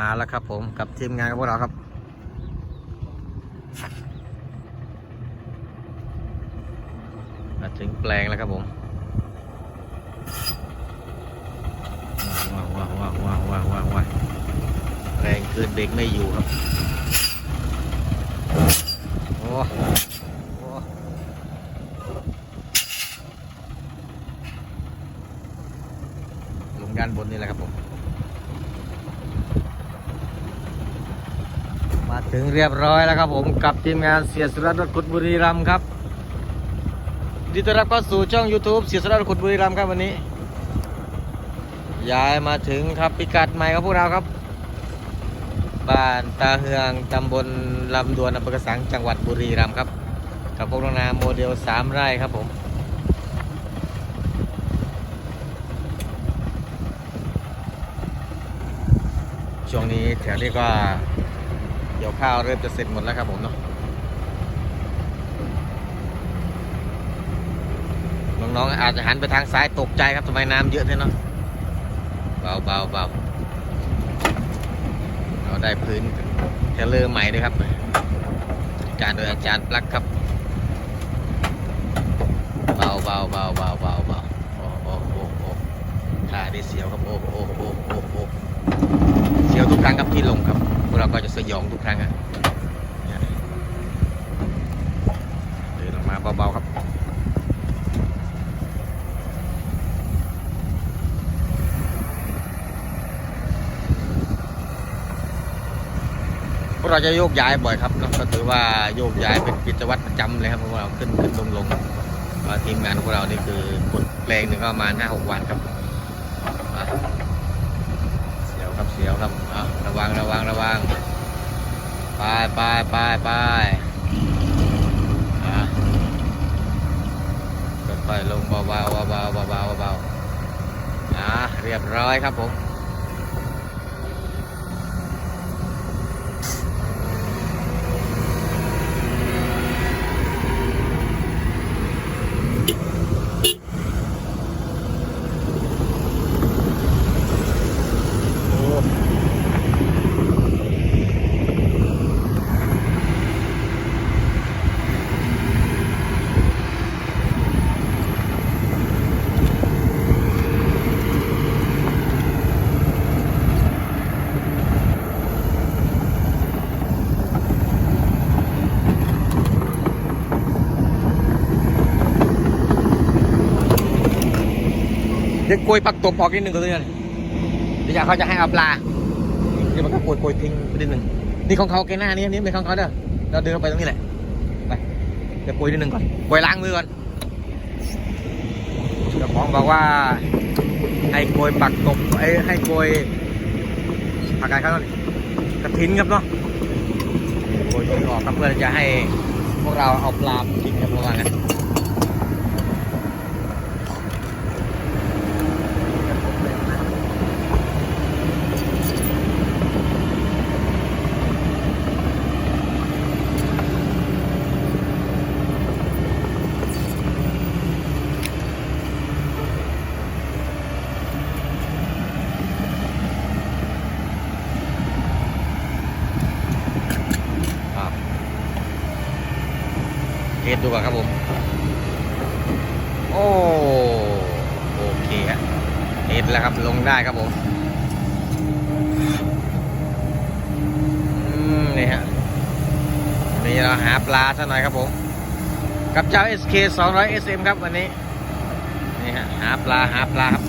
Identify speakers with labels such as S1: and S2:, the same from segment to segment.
S1: มาแล้วครับผมกับทีมงานของพวกเราครับ มาถึงแปลงแล้วครับผม ว้าวว้าวว้าวว้าวว้าวว้าวว้าวแรงเกินเด็กไม่อยู่ครับ โอ้โอ้ลงด้านบนนี่แหละครับผม มาถึงเรียบร้อยแล้วครับผมกับทีมงานเสียสรัตน์รถขุดบุรีรัมย์ครับยินดีต้อนรับเข้าสู่ช่อง YouTube เสียสรัตน์รถขุดบุรีรัมย์ครับวันนี้ ย้ายมาถึงครับพิกัดใหม่ของพวกเราครับ บ้านตาเฮืองตำบลลำดวนอำเภอกระสังจังหวัดบุรีรัมย์ครับ กับพวกเรานาโมเดล 3 ไร่ครับผมช่วงนี้แถวนี้ก็ เกี่ยวข้าวเริ่มจะเสร็จหมดแล้วครับผมเนาะน้องๆอาจจะหันไปทางซ้ายตกใจครับทำไมน้ำเยอะเท่เนาะเบาเบาเบาเราได้พื้นเทเลอร์ใหม่ด้วยครับการโดยอาจารย์ปลั๊กครับเบาเบาเบาเบาเบาเบาโอ้โอ้โอ้โอ้ท่าได้เสียวครับโอ้โอ้โอ้โอ้โอ้เสียวทุกครั้งครับที่ลงครับ พวกเราก็จะสยองทุกครั้งอะเนี่ยเดินออกมาเบาๆครับพวกเราจะโยกย้ายบ่อยครับเนอะก็ถือว่าโยกย้ายเป็นกิจวัตรประจำเลยครับพวกเราขึ้นขึ้นลงลงทีมงานของพวกเรานี่คือกดแปลงหนึ่งก็มาณห้าหกวันครับเสียวครับเสียวครับอะระ วังระวังระวังไปไปไปไปอะค่อยๆลงเบาๆเบาๆเบาๆเบาๆเบาๆอะเรียบร้อยครับผม เดี๋ยว กลวยปักตบออกนิดหนึ่งก็เลยเดี๋ยวเขาจะให้เอาปลาเดี๋ยวมันก็โกยโกยทิ้งไปนิดหนึ่งนี่ของเขาแกหน้านี่นี่เป็นของเขาเด้อเราเดินเข้าไปตรงนี้แหละไปเดี๋ยวโกยนิดหนึ่งก่อนโกยล้างมือก่อนเจ้าของบอกว่าให้โกยปักตบไอ้ให้โกยผักอะไรครับกระถินครับเนาะโกยตรงออกครับเพื่อจะให้พวกเราเอาปลามากินครับระวังนะเทส ดูก่อนครับผม โอ้โอเคฮะเทสแล้วครับลงได้ครับผมนี่ฮะนนี้เราหาปลาซะหน่อยครับผม กับเจ้า SK 200 SM ครับวันนี้ นี่ฮะหาปลาหาปลาครับ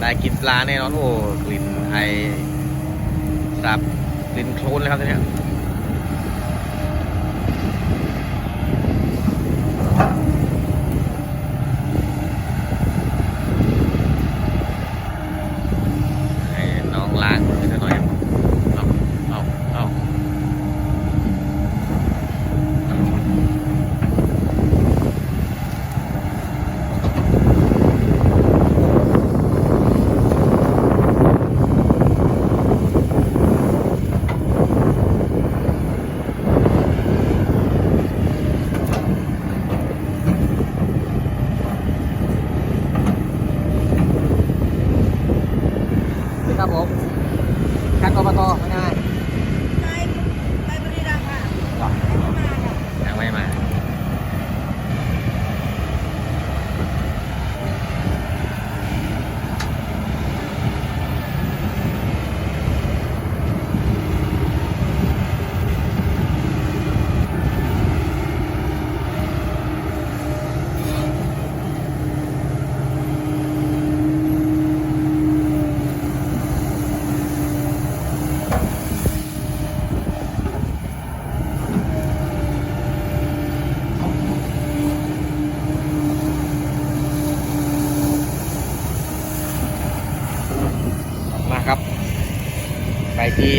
S1: ได้กินปลาแน่นอนโอ้กลิ่นไอสับดินโคลนเลยครับตอนเนี้ยให้น้องล้างมือซะหน่อยเอาเอาเอา ที่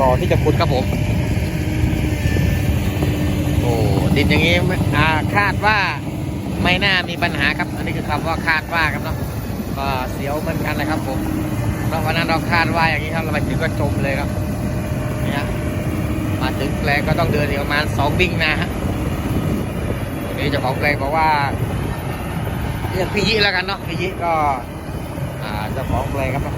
S1: บ่อ ที่จะขุดครับผม โอ้ดินอย่างนี้อาคาดว่าไม่น่ามีปัญหาครับ อันนี้คือคำว่าคาดว่าครับเนาะก็เสียวเหมือนกันเลยครับผมเพราะวันนั้นเราคาดว่าอย่างนี้ครับเราไปถึงก็จมเลยครับเนี่ยมาถึงแปลงก็ต้องเดินอีกประมาณสองวิ่งนะฮะวันนี้เจ้าของแปลงบอกว่าเรียกพี่ยิแล้วกันเนาะพี่ยิก็เจ้าของแปลงครับเนาะ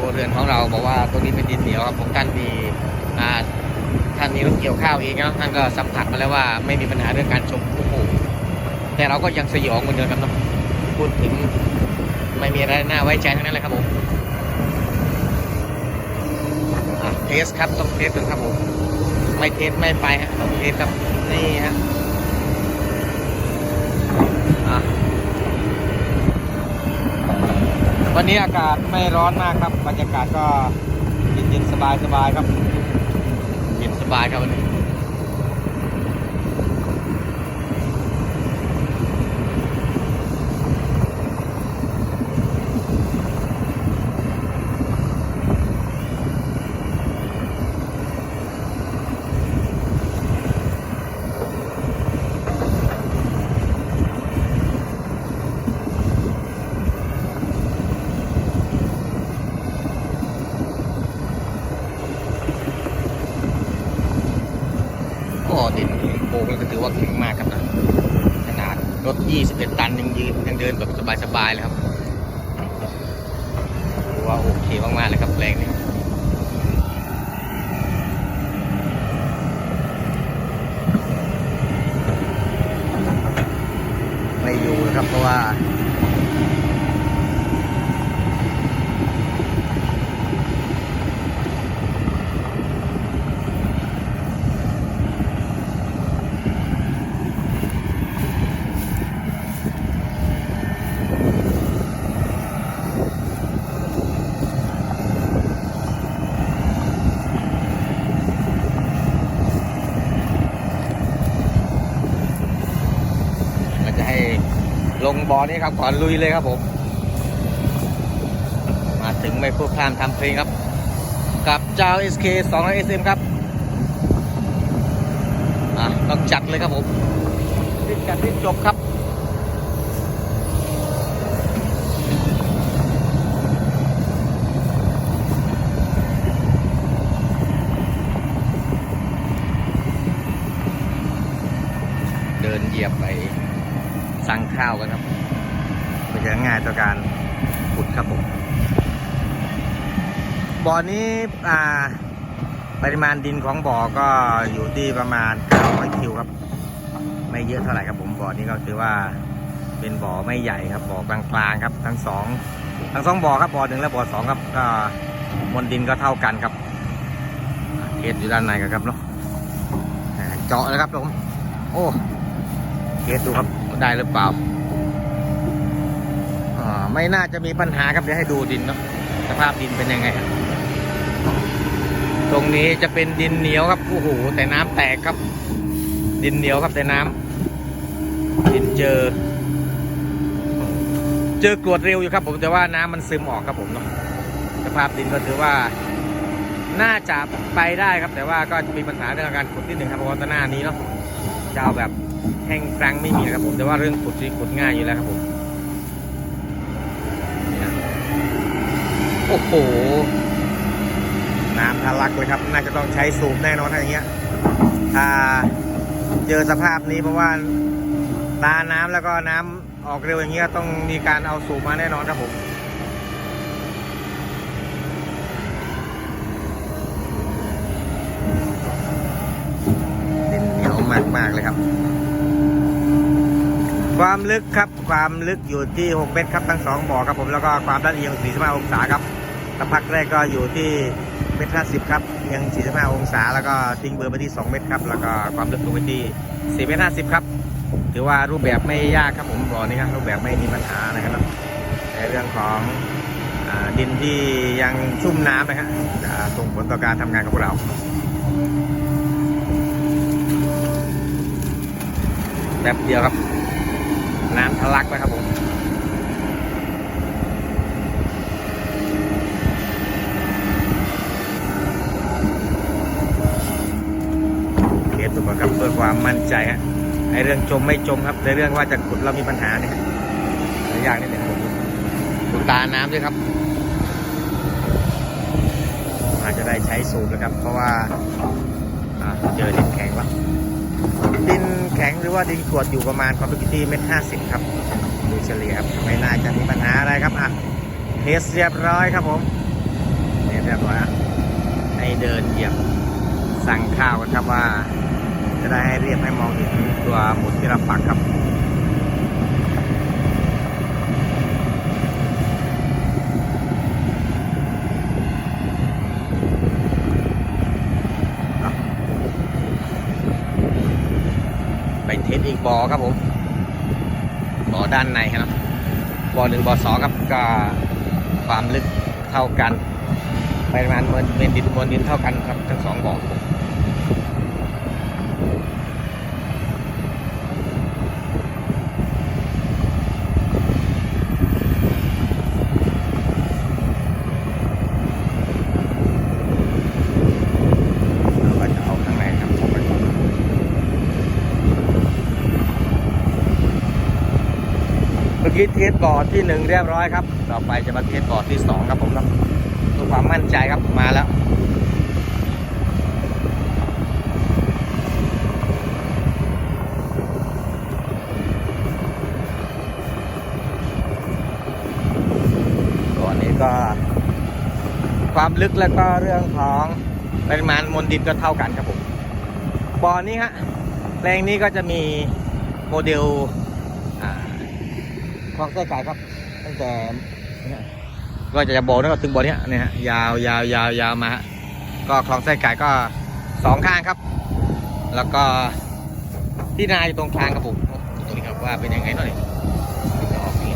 S1: ตัวเรือนของเราบอกว่าตัวนี้เป็นดินเหนียวครับผมท่านมีอ่าท่านมีรถเกี่ยวข้าวเองเนาะท่านก็สัมผัสมาแล้วว่าไม่มีปัญหาเรื่องการชมโอ้โหแต่เราก็ยังสยองเหมือนเดิมครับพูดถึงไม่มีอะไรน่าไว้ใจทั้งนั้นเลยครับผมเทสครับต้องเทสกันครับผมไม่เทสไม่ไปฮะต้องเทสครับนี่ฮะ วันนี้อากาศไม่ร้อนมากครับ บรรยากาศก็เย็นๆสบายๆครับ เย็นสบายครับวันนี้ก็ ดินโป่งก็ถือว่าแข็งมากครับนะขนาดรถ 21 ตันยังยืนยังเดินแบบสบายๆเลยครับถือว่าโอเคมากๆเลยครับแรงนี้ไม่อยู่นะครับเพราะว่า มันจะให้ลง บ่อนี้ครับก่อนลุยเลยครับผม มาถึงไม่พูดพลานทำเพลงครับ กับเจ้า SK 200 SM ครับอะต้องจัดเลยครับผมรีบจัดรีบจบครับ เดินเหยียบไปสั่งข้าวกันครับ เป็นจะง่ายต่อการขุดครับผมบ่อนี้อ่าปริมาณดินของบ่อก็อยู่ที่ประมาณ 900 คิวครับ ไม่เยอะเท่าไหร่ครับผมบ่อนี้ก็ถือว่าเป็นบ่อไม่ใหญ่ครับบ่อกลางๆครับ ทั้งสองทั้งสองบ่อครับบ่อหนึ่งและบ่อสองครับก็มวลดินก็เท่ากันครับเกตอยู่ด้านในกันครับเนาะเจาะนะครับผมโอ้เทสดูครับได้หรือเปล่า ไม่น่าจะมีปัญหาครับเดี๋ยวให้ดูดินเนาะสภาพดินเป็นยังไงครับตรงนี้จะเป็นดินเหนียวครับโอ้โหแต่น้ำแตกครับ ดินเหนียวครับแต่น้ำดินเจอ เจอกรวดเร็วอยู่ครับ ผมแต่ว่าน้ำมันซึมออกครับผมเนาะสภาพดินก็ถือว่า น่าจะไปได้ครับ แต่ว่าก็จะมีปัญหาเรื่องการขุดนิดหนึ่งครับเพราะว่าตอนหน้านี้เนาะจะเอาแบบแห้งกรังไม่มีครับผมแต่ว่าเรื่องขุดนี่ขุดง่ายอยู่แล้วครับผมเนี่ย โอ้โห น้ำทะลักเลยครับ น่าจะต้องใช้สูบแน่นอนถ้าอย่างเงี้ย ถ้าเจอสภาพนี้เพราะว่าตาน้ำแล้วก็น้ำออกเร็วอย่างเงี้ยต้องมีการเอาสูบมาแน่นอนครับผมเหนียวมากๆเลยครับ ความลึกครับความลึกอยู่ที่ 6 เมตรครับทั้งสองบ่อครับผมแล้วก็ความลาดเอียง45องศาครับ สะพักแรกก็อยู่ที่เมตร50ครับเอียง 45 องศา แล้วก็ทิ้งเบอร์ไปที่ 2 เมตรครับแล้วก็ความลึกลงไปที่ 4 เมตร 50 ครับ ถือว่ารูปแบบไม่ยากครับผมบ่อนี้ครับรูปแบบไม่มีปัญหานะครับในเรื่องของอดินที่ยังชุ่มน้ำนะครับส่งผลต่อการทำงานของพวกเราแบบเดียวครับ น้ำทะลักนะครับผม ก่อน ครับเพื่อความมั่นใจฮะไอเรื่องจมไม่จมครับ ในเรื่องว่าจะขุดเรามีปัญหาเนี่ยหลายอย่างนี่เนี่ยผมดูตาน้ำด้วยครับ อาจจะได้ใช้สูบนะครับ เพราะว่าอ่าเจอดินแข็งแล้วดินแข็งหรือว่าดินกรวดอยู่ประมาณความลึกที่เมตรห้าสิบครับโดยเฉลี่ยครับไม่น่าจะมีปัญหาอะไรครับอะเทสเรียบร้อยครับผมเทสเรียบร้อยอะให้เดินเหยียบสั่งข้าวกันครับว่า จะได้ให้เรียบให้มองเห็นตัวหมุดที่เราปักครับไปเทสอีกบอครับผมบอด้านในครับบอหนึ่งบอสองครับก็ความลึกเท่ากันปริมาณมวลเป็นดินมวลดินเท่ากันครับทั้งสองบ่อเราก็จะเอาข้างในครับเข้าไปก่อน ทีเทสบอร์ดที่หนึ่งเรียบร้อยครับ ต่อไปจะมาเทสบอร์ดที่สองครับผมครับเพื่อความมั่นใจครับมาแล้วก่อนนี้ก็ความลึกแล้วก็เรื่องของปริมาณมวลดินก็เท่ากันครับผมบ่อนี้ฮะแปลงนี้ก็จะมีโมเดล คลองไส้ไก่ครับ ตั้งแต่ก็จะบอกนะถึงบ่อนี้เนี่ยฮะยาวยาวยาวยาวมา ก็คลองไส้ไก่ก็สองข้างครับ แล้วก็ที่นาอยู่ตรงกลางครับผมตรงนี้ครับว่าเป็นยังไงหน่อยะออกยังไง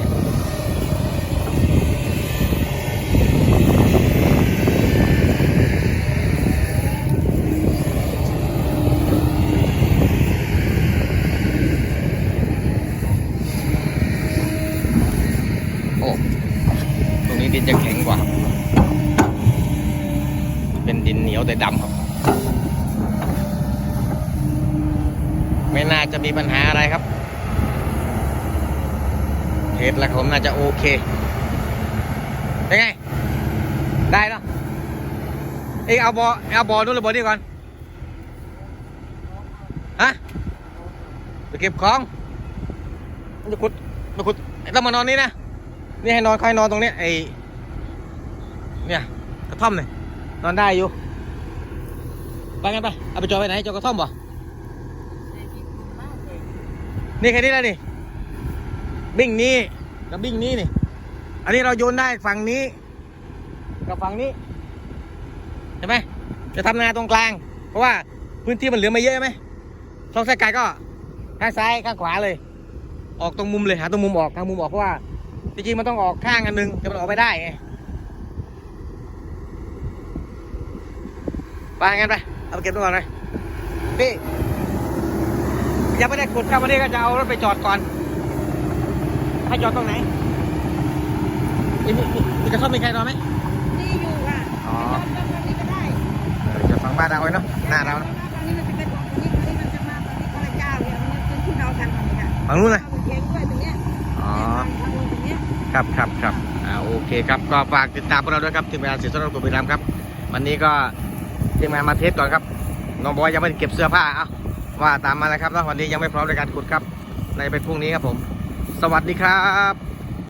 S1: โอ้ตรงนี้ดินจะแข็งกว่าครับเป็นดินเหนียวแต่ดำครับ ไม่น่าจะมีปัญหาอะไรครับ เทสแล้วผมน่าจะโอ เคเป็นไง ได้เนาะเอ้เอาบอเอาบอนู้นหรือบอนี่ก่อน ฮะ ไปเก็บของมันจะขุดมาขุดต้องมานอนนี่นะ นี่ให้นอนใครนอนตรงนี้ไอเนี่ยกระท่อมเนี่ยนอนได้อยู่ ไปกันไป เอาไปจอดไปไหนจอดกระท่อมบ่นี่แค่นี้แล้วนี่บิ้งนี้ กับบิ้งนี้นี่ อันนี้เราโยนได้ฝั่งนี้ กับฝั่งนี้เห็นไหมจะทำนาตรงกลาง เพราะว่าพื้นที่มันเหลือไม่เยอะไหมช่องสายไกลก็ข้างซ้ายข้างขวาเลย ออกตรงมุมเลยหาตรงมุมออกทางมุมออกเพราะว่าจริงๆมันต้องออกข้างอันหนึงแต่มันออกไม่ได้ไงไปงั้นไปเอาไปเก็บตัวก่อนเลยพี่ยังไม่ได้ขุดครับวันนี้ก็จะเอารถไปจอดก่อน ให้จอดตรงไหนมีมีมีมีกระท่อมมีใครนอนไหม
S2: นี่อยู่ค่ะ
S1: อ๋อ
S2: จอดตรงนี้ก็ได้
S1: เออจะฟังบ้านเราไว้เนาะหน้าเราเนอะ
S2: ตรงนี้มันจะเป็นของนี้ตรงนี้มันจะมาตรงนี้พระเจ้าเนี่ยมันเป็นที่เราทำกันค่ะ
S1: ฝั่งนู้นเลย
S2: เอาเทียนด้วยตรงเนี้ย
S1: อ๋อ
S2: ทางลงตรงเนี้ย
S1: ครับครับครับอ่าโอเคครับก็ฝากติดตามพวกเราด้วยครับทีมงานเสียสละตัวบุรีรัมย์ครับ วันนี้ก็ทีมงานมาเทสก่อนครับน้องบอยยังไม่ได้เก็บเสื้อผ้าเอ้าว่าตามมาแล้วครับแล้ววันนี้ยังไม่พร้อมในการขุดครับ ในเป็นพรุ่งนี้ครับผมส วัสดีครับ